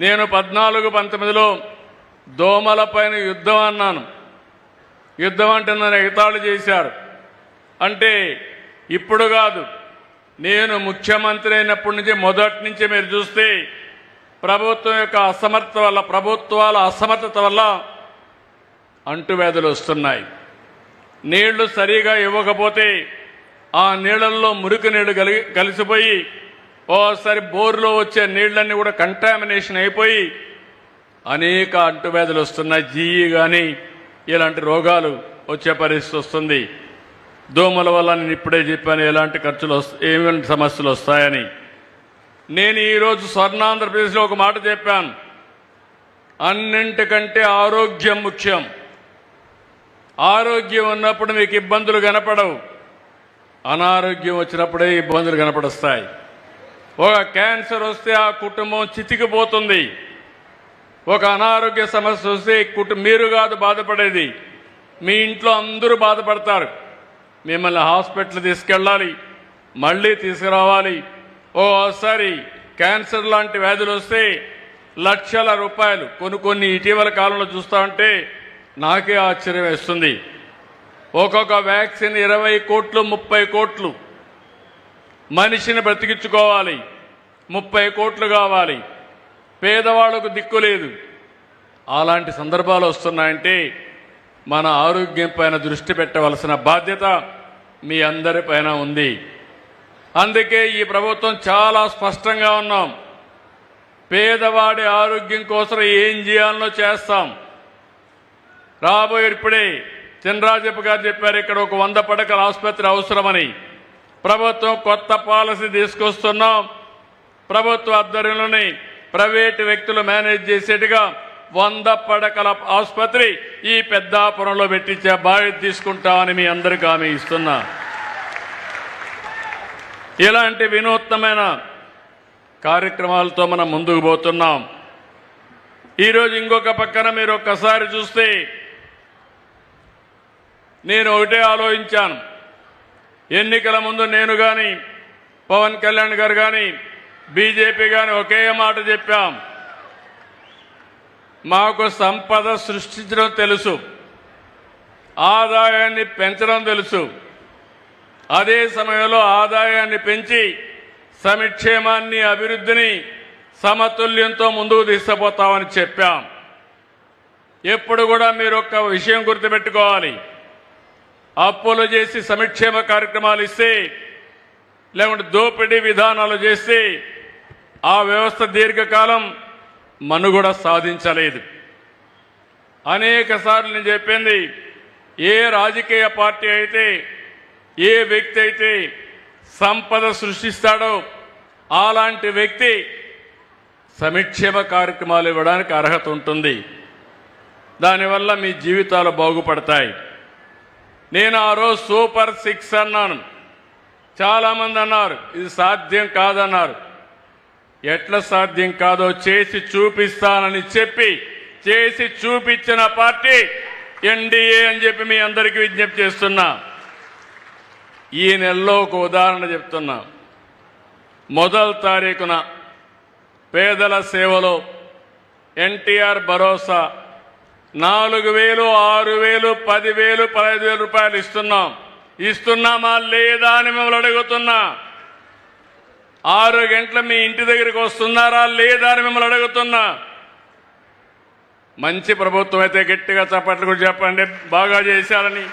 నేను పద్నాలుగు పంతొమ్మిదిలో దోమల పైన యుద్ధం అన్నాను. యుద్ధం అంటే నన్ను ఎగతాళి చేశారు. అంటే ఇప్పుడు కాదు. నేను ముఖ్యమంత్రి అయినప్పటి నుంచి మొదటి నుంచి మీరు చూస్తే ప్రభుత్వం యొక్క అసమర్థత వల్ల ప్రభుత్వాల అసమర్థత వల్ల అంటువ్యాధులు వస్తున్నాయి. నీళ్ళు సరిగా ఇవ్వకపోతే ఆ నీళ్ళల్లో మురికి నీళ్ళు కలిగి కలిసిపోయి ఓసారి బోర్లో వచ్చే నీళ్ళన్నీ కూడా కంటామినేషన్ అయిపోయి అనేక అంటువ్యాధులు వస్తున్నాయి. జీఈ కానీ ఇలాంటి రోగాలు వచ్చే పరిస్థితి వస్తుంది. దోమల వల్ల నేను ఇప్పుడే చెప్పాను ఎలాంటి ఖర్చులు వస్తాయి సమస్యలు వస్తాయని. నేను ఈరోజు స్వర్ణాంధ్రప్రదేశ్లో ఒక మాట చెప్పాను. అన్నింటికంటే ఆరోగ్యం ముఖ్యం. ఆరోగ్యం ఉన్నప్పుడు మీకు ఇబ్బందులు కనపడవు. అనారోగ్యం వచ్చినప్పుడే ఇబ్బందులు కనపడస్తాయి. ఒక క్యాన్సర్ వస్తే ఆ కుటుంబం చితికిపోతుంది. ఒక అనారోగ్య సమస్య వస్తే కుటు మీరు కాదు బాధపడేది. మీ ఇంట్లో అందరూ బాధపడతారు. మిమ్మల్ని హాస్పిటల్ తీసుకెళ్ళాలి. మళ్ళీ తీసుకురావాలి. ఓసారి క్యాన్సర్ లాంటి వ్యాధులు వస్తే లక్షల రూపాయలు కొన్ని కొన్ని ఇటీవల కాలంలో చూస్తా ఉంటే నాకే ఆశ్చర్యం వేస్తుంది. ఒక్కొక్క వ్యాక్సిన్ ఇరవై కోట్లు ముప్పై కోట్లు. మనిషిని బ్రతికించుకోవాలి. ముప్పై కోట్లు కావాలి. పేదవాళ్ళకు దిక్కు లేదు. అలాంటి సందర్భాలు వస్తున్నాయంటే మన ఆరోగ్యం పైన దృష్టి పెట్టవలసిన బాధ్యత మీ అందరిపైన ఉంది. అందుకే ఈ ప్రభుత్వం చాలా స్పష్టంగా ఉన్నాం. పేదవాడి ఆరోగ్యం కోసం ఏం చేయాలనో చేస్తాం. రాబోయే ఇప్పుడే చినరాజప్ప గారు చెప్పారు ఇక్కడ ఒక వంద పడకల ఆసుపత్రి అవసరమని. ప్రభుత్వం కొత్త పాలసీ తీసుకొస్తున్నాం. ప్రభుత్వ ఆధ్వర్యంలోని ప్రైవేటు వ్యక్తులు మేనేజ్ చేసేట్టుగా వంద పడకల ఆసుపత్రి ఈ పెద్దాపురంలో పెట్టించే బాధ్యత తీసుకుంటామని మీ అందరికీ హామీ ఇస్తున్నా. ఇలాంటి వినూత్నమైన కార్యక్రమాలతో మనం ముందుకు పోతున్నాం. ఈరోజు ఇంకొక పక్కన మీరు ఒక్కసారి చూస్తే నేను ఒకటే ఆలోచించాను. ఎన్నికల ముందు నేను కానీ పవన్ కళ్యాణ్ గారు కానీ బీజేపీ కానీ ఒకే మాట చెప్పాం. మాకు సంపద సృష్టించడం తెలుసు. ఆదాయాన్ని పెంచడం తెలుసు. అదే సమయంలో ఆదాయాన్ని పెంచి సమిక్షేమాన్ని అభివృద్ధిని సమతుల్యంతో ముందుకు తీసుకుపోతామని చెప్పాం. ఎప్పుడు కూడా మీరు ఒక్క విషయం గుర్తుపెట్టుకోవాలి. అప్పులు చేసి సమిక్షేమ కార్యక్రమాలు ఇస్తే లేకుంటే దోపిడీ విధానాలు చేస్తే ఆ వ్యవస్థ దీర్ఘకాలం మనుగడ సాధించలేదు. అనేక సార్లు నేను చెప్పింది ఏ రాజకీయ పార్టీ అయితే ఏ వ్యక్తి అయితే సంపద సృష్టిస్తాడో అలాంటి వ్యక్తి సమిక్షేమ కార్యక్రమాలు ఇవ్వడానికి అర్హత ఉంటుంది. దానివల్ల మీ జీవితాలు బాగుపడతాయి. నేను ఆ రోజు సూపర్ సిక్స్ అన్నాను. చాలామంది అన్నారు ఇది సాధ్యం కాదన్నారు. ఎట్లా సాధ్యం కాదో చేసి చూపిస్తానని చెప్పి చేసి చూపించిన పార్టీ ఎన్డీఏ అని చెప్పి మీ అందరికీ విజ్ఞప్తి చేస్తున్నా. ఈ నెలలో ఒక ఉదాహరణ చెప్తున్నా. మొదటి తారీఖున పేదల సేవలో ఎన్టీఆర్ భరోసా నాలుగు వేలు ఆరు వేలు పదివేలు పదహైదు వేలు రూపాయలు ఇస్తున్నాం. ఇస్తున్నామా లేదా అని మిమ్మల్ని అడుగుతున్నా. ఆరు గంటల మీ ఇంటి దగ్గరికి వస్తున్నారా లేదా అని మిమ్మల్ని అడుగుతున్నా. మంచి ప్రభుత్వం అయితే గట్టిగా చప్పట్లు కూడా చెప్పండి బాగా చేశారని.